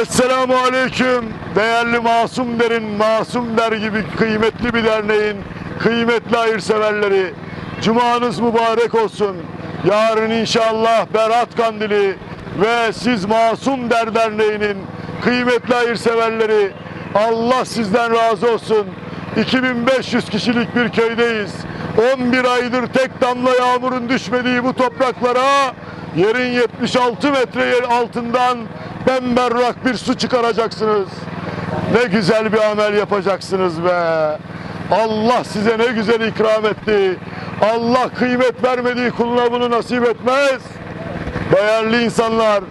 Esselamu Aleyküm değerli Masum Der'in Masum Der gibi kıymetli bir derneğin kıymetli hayırseverleri. Cumanız mübarek olsun. Yarın inşallah Berat Kandili ve siz Masum Der Derneği'nin kıymetli hayırseverleri Allah sizden razı olsun. 2500 kişilik bir köydeyiz. 11 aydır tek damla yağmurun düşmediği bu topraklara yerin 76 metre yer altından bemberrak bir su çıkaracaksınız. Ne güzel bir amel yapacaksınız be. Allah size ne güzel ikram etti. Allah kıymet vermediği kuluna bunu nasip etmez. Değerli insanlar,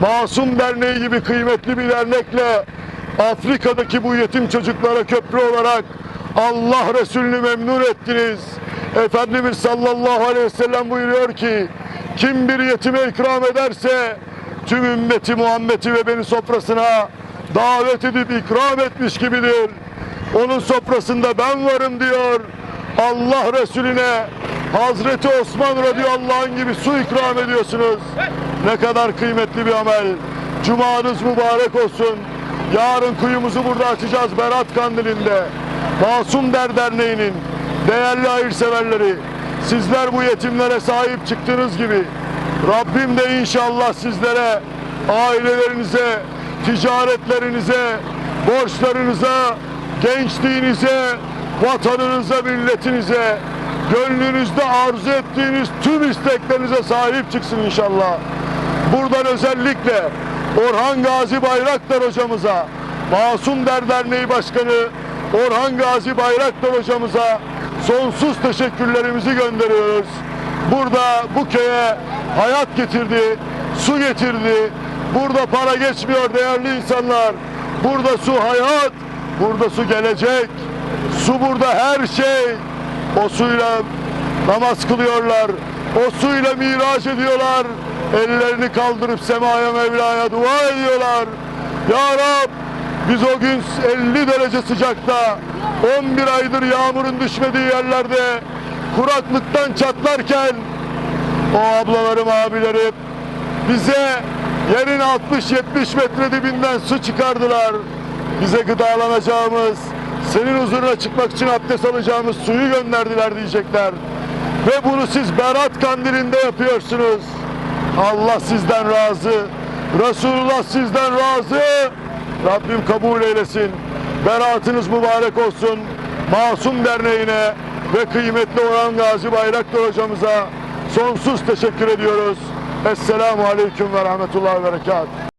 Masum Derneği gibi kıymetli bir dernekle Afrika'daki bu yetim çocuklara köprü olarak Allah Resulünü memnun ettiniz. Efendimiz sallallahu aleyhi ve sellem buyuruyor ki kim bir yetime ikram ederse tüm ümmeti Muhammed'i ve beni sofrasına davet edip ikram etmiş gibidir. Onun sofrasında ben varım diyor. Allah Resulüne Hazreti Osman radıyallahu anh gibi su ikram ediyorsunuz. Ne kadar kıymetli bir amel. Cumanız mübarek olsun. Yarın kuyumuzu burada açacağız Berat Kandili'nde. Masum Der Derneği'nin değerli hayırseverleri sizler bu yetimlere sahip çıktığınız gibi Rabbim de inşallah sizlere ailelerinize, ticaretlerinize, borçlarınıza, gençliğinize, vatanınıza, milletinize, gönlünüzde arzu ettiğiniz tüm isteklerinize sahip çıksın inşallah. Buradan özellikle Orhan Gazi Bayraktar hocamıza, Masum Der Derneği Başkanı Orhan Gazi Bayraktar hocamıza sonsuz teşekkürlerimizi gönderiyoruz. Burada bu köye hayat getirdi, su getirdi. Burada para geçmiyor değerli insanlar. Burada su hayat, burada su gelecek. Su burada her şey. O suyla namaz kılıyorlar. O suyla miraç ediyorlar. Ellerini kaldırıp semaya Mevla'ya dua ediyorlar. Ya Rab biz o gün 50 derece sıcakta 11 aydır yağmurun düşmediği yerlerde kuraklıktan çatlarken o ablalarım abilerim bize yerin 60-70 metre dibinden su çıkardılar. Bize gıdalanacağımız, senin huzuruna çıkmak için abdest alacağımız suyu gönderdiler diyecekler. Ve bunu siz Berat Kandili'nde yapıyorsunuz. Allah sizden razı. Resulullah sizden razı. Rabbim kabul eylesin. Beratınız mübarek olsun. Masum Derneği'ne ve kıymetli Orhan Gazi Bayraktar hocamıza sonsuz teşekkür ediyoruz. Esselamu Aleyküm ve Rahmetullah ve Berekat.